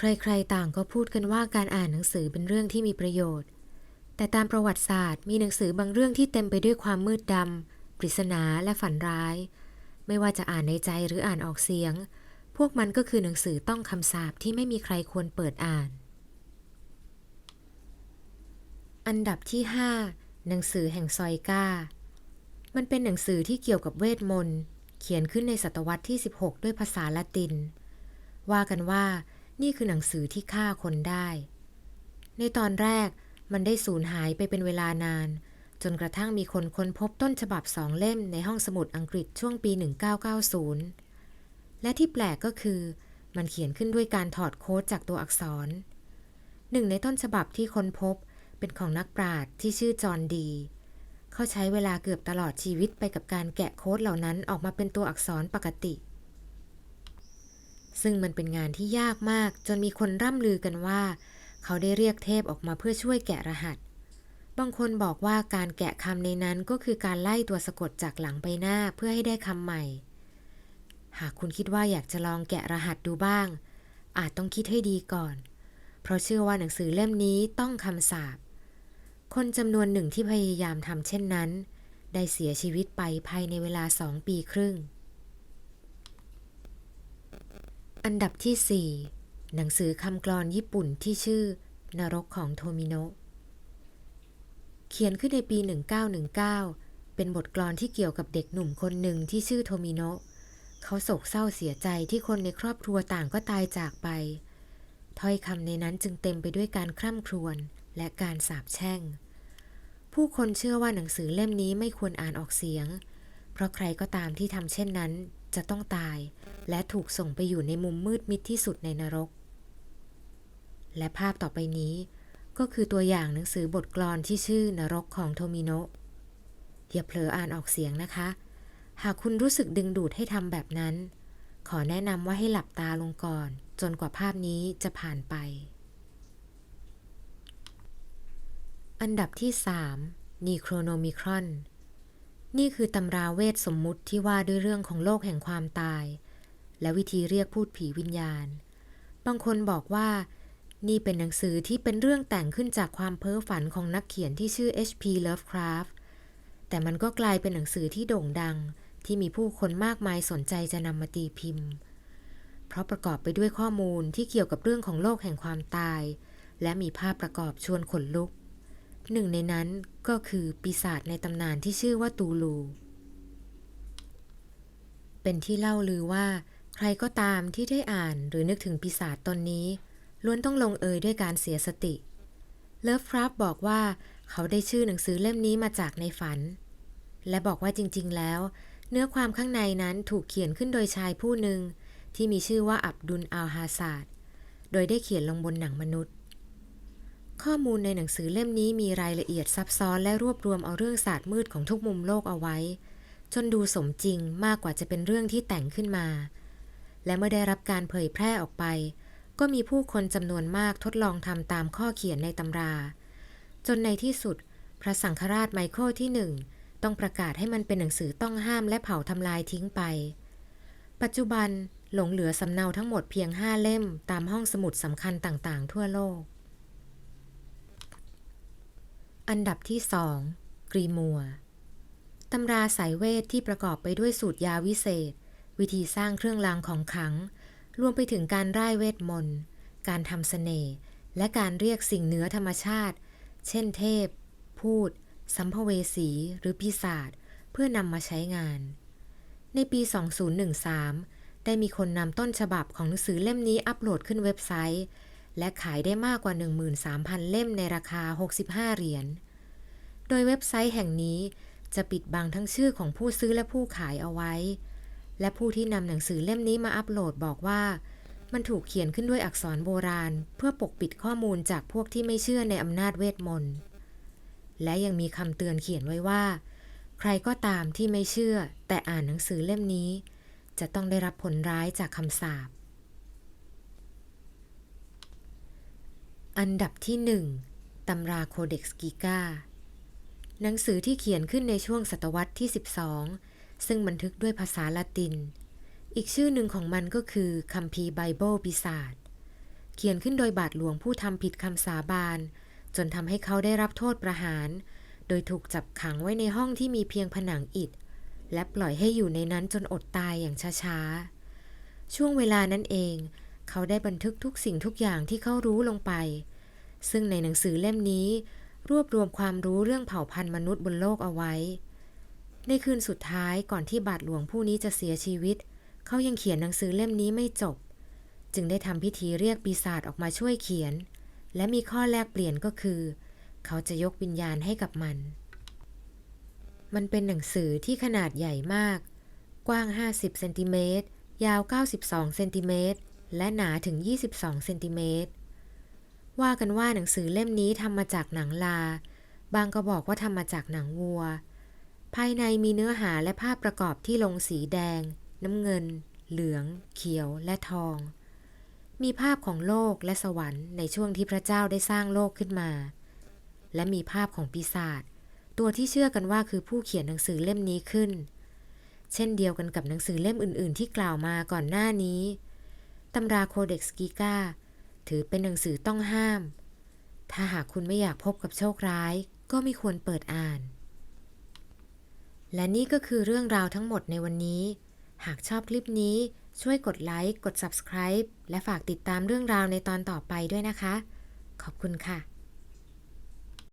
ใครๆต่างก็พูดกันว่าการอ่านหนังสือเป็นเรื่องที่มีประโยชน์ แต่ตามประวัติศาสตร์มีหนังสือบางเรื่องที่เต็มไปด้วยความมืดดำปริศนาและฝันร้าย ไม่ว่าจะอ่านในใจหรืออ่านออกเสียง พวกมันก็คือหนังสือต้องคำสาปที่ไม่มีใครควรเปิดอ่าน อันดับที่ 5 หนังสือแห่งซอยก้ามันเป็นหนังสือที่เกี่ยวกับเวทมนต์ เขียนขึ้นในศตวรรษที่ 16 ด้วยภาษาละติน ว่ากันว่า นี่คือหนังสือที่ฆ่าคนได้ ในตอนแรกมันได้สูญหายไปเป็นเวลานาน จนกระทั่งมีคนค้นพบต้นฉบับสองเล่มในห้องสมุดอังกฤษช่วงปี 1990 และที่แปลกก็คือ มันเขียนขึ้นด้วยการถอดโค้ดจากตัวอักษร หนึ่งในต้นฉบับที่ค้นพบเป็นของนักปราชญ์ที่ชื่อจอห์นดี เขาใช้เวลาเกือบตลอดชีวิตไปกับการแกะโค้ดเหล่านั้นออกมาเป็นตัวอักษรปกติ ซึ่งมันเป็นงานที่ยากมากจนมีคนร่ำลือกันว่า เขาได้เรียกเทพออกมาเพื่อช่วยแกะรหัส บางคนบอกว่าการแกะคำในนั้นก็คือการไล่ตัวสะกดจากหลังไปหน้าเพื่อให้ได้คำใหม่ หากคุณคิดว่าอยากจะลองแกะรหัสดูบ้าง อาจต้องคิดให้ดีก่อน เพราะเชื่อว่าหนังสือเล่มนี้ต้องคำสาปคนจำนวนหนึ่งที่พยายามทำเช่นนั้น ได้เสียชีวิตไปภายในเวลาสองปีครึ่ง อันดับที่ 4 หนังสือคำกลอนญี่ปุ่นที่ชื่อนรกของโทมิโนะเขียนขึ้นในปี 1919 เป็นบทกลอนที่เกี่ยวกับเด็กหนุ่มคนหนึ่งที่ชื่อโทมิโนะเขาโศกเศร้าเสียใจที่คนในครอบครัวต่างก็ตายจากไป ถ้อยคำในนั้นจึงเต็มไปด้วยการคร่ำครวญและการสาปแช่ง ผู้คนเชื่อว่าหนังสือเล่มนี้ไม่ควรอ่านออกเสียง เพราะใครก็ตามที่ทำเช่นนั้น จะต้องตาย และถูกส่งไปอยู่ในมุมมืดมิดที่สุดในนรก และภาพต่อไปนี้ ก็คือตัวอย่างหนังสือบทกลอนที่ชื่อนรกของโทมิโนะอย่าเผลออ่านออกเสียงนะคะ หากคุณรู้สึกดึงดูดให้ทำแบบนั้น ขอแนะนำว่าให้หลับตาลงก่อน จนกว่าภาพนี้จะผ่านไป อันดับที่ 3 นีโครโนมิครอน นี่คือตำราเวทสมมุติที่ว่าด้วยเรื่องของโลกแห่งความตาย และวิธีเรียกพูดผีวิญญาณ บางคนบอกว่า นี่เป็นหนังสือที่เป็นเรื่องแต่งขึ้นจากความเพ้อฝันของนักเขียนที่ชื่อ H.P. Lovecraft แต่มันก็กลายเป็นหนังสือที่โด่งดัง ที่มีผู้คนมากมายสนใจจะนำมาตีพิมพ์ เพราะประกอบไปด้วยข้อมูลที่เกี่ยวกับเรื่องของโลกแห่งความตาย และมีภาพประกอบชวนขนลุก หนึ่งในนั้นก็คือปีศาจในตำนานที่ชื่อว่าตูลู เป็นที่เล่าลือว่า ใครก็ตามที่ได้อ่านหรือนึกถึงปีศาจตนนี้ ล้วนต้องลงเอยด้วยการเสียสติ เลิฟคราฟบอกว่าเขาได้ชื่อหนังสือเล่มนี้มาจากในฝัน และบอกว่าจริง ๆ แล้ว เนื้อความข้างในนั้นถูกเขียนขึ้นโดยชายผู้หนึ่งที่มีชื่อว่าอับดุลอัลฮาซาดโดยได้เขียนลงบนหนังมนุษย์ ข้อมูลในหนังสือเล่มนี้มีรายละเอียดซับซ้อนและรวบรวมเอาเรื่องศาสตร์มืดของทุกมุมโลกเอาไว้ จนดูสมจริงมากกว่าจะเป็นเรื่องที่แต่งขึ้นมา และเมื่อได้รับการเผยแพร่ออกไป ก็มีผู้คนจำนวนมากทดลองทำตามข้อเขียนในตำรา จนในที่สุด พระสังฆราชไมเคิลที่หนึ่งต้องประกาศให้มันเป็นหนังสือต้องห้ามและเผาทำลายทิ้งไป ปัจจุบันหลงเหลือสำเนาทั้งหมดเพียงห้าเล่มตามห้องสมุดสำคัญต่างๆ ทั่วโลก อันดับที่สองกรีมัวตำราสายเวทที่ประกอบไปด้วยสูตรยาวิเศษ วิธีสร้างเครื่องรางของขลัง รวมไปถึงการร่ายเวทมนต์ การทำเสน่ห์ และการเรียกสิ่งเหนือธรรมชาติ เช่นเทพ พูด สัมภเวสีหรือปีศาจเพื่อนำมาใช้งาน ในปี 2013 ได้มีคนนำต้นฉบับของหนังสือเล่มนี้อัปโหลดขึ้นเว็บไซต์ และขายได้มากกว่า 13,000 เล่มในราคา 65 เหรียญ โดยเว็บไซต์แห่งนี้จะปิดบังทั้งชื่อของผู้ซื้อและผู้ขายเอาไว้ และผู้ที่นำหนังสือเล่มนี้มาอัปโหลดบอกว่า มันถูกเขียนขึ้นด้วยอักษรโบราณ เพื่อปกปิดข้อมูลจากพวกที่ไม่เชื่อในอำนาจเวทมนต์และยังมีคำเตือนเขียนไว้ว่า ใครก็ตามที่ไม่เชื่อ แต่อ่านหนังสือเล่มนี้ จะต้องได้รับผลร้ายจากคำสาปอันดับที่หนึ่งตำราโคเด็กซ์กิกา หนังสือที่เขียนขึ้นในช่วงศตวรรษที่ 12 ซึ่งบันทึกด้วยภาษาละติน อีกชื่อหนึ่งของมันก็คือคัมภีร์ไบเบิลปีศาจเขียนขึ้นโดยบาทหลวงผู้ทำผิดคำสาบาน จนทำให้เขาได้รับโทษประหาร โดยถูกจับขังไว้ในห้องที่มีเพียงผนังอิฐ และปล่อยให้อยู่ในนั้นจนอดตายอย่างช้าๆ ช่วงเวลานั้นเอง เขาได้บันทึกทุกสิ่งทุกอย่างที่เขารู้ลงไป ซึ่งในหนังสือเล่มนี้ รวบรวมความรู้เรื่องเผ่าพันธุ์มนุษย์บนโลกเอาไว้ ในคืนสุดท้ายก่อนที่บาทหลวงผู้นี้จะเสียชีวิต เขายังเขียนหนังสือเล่มนี้ไม่จบ จึงได้ทำพิธีเรียกปีศาจออกมาช่วยเขียน และมีข้อแลกเปลี่ยนก็คือ เขาจะยกวิญญาณให้กับมัน มันเป็นหนังสือที่ขนาดใหญ่มาก กว้าง 50 เซนติเมตร ยาว 92 เซนติเมตร และหนาถึง 22 เซนติเมตร ว่ากันว่าหนังสือเล่มนี้ทำมาจากหนังลา บางก็บอกว่าทำมาจากหนังวัว ภายในมีเนื้อหาและภาพประกอบที่ลงสีแดง น้ำเงิน เหลือง เขียวและทอง มีภาพของโลกและสวรรค์ในช่วงที่พระเจ้าได้สร้างโลกขึ้นมา และมีภาพของปีศาจตัวที่เชื่อกันว่าคือผู้เขียนหนังสือเล่มนี้ขึ้น เช่นเดียวกันกับหนังสือเล่มอื่น ๆ ที่กล่าวมาก่อนหน้านี้ตำราโคเด็กซ์กิกา ถือเป็นหนังสือต้องห้าม ถ้าหากคุณไม่อยากพบกับโชคร้ายก็ไม่ควรเปิดอ่าน และนี่ก็คือเรื่องราวทั้งหมดในวันนี้ หากชอบคลิปนี้ช่วยกดไลค์ กด subscribe และฝากติดตามเรื่องราวในตอนต่อไปด้วยนะคะ ขอบคุณค่ะ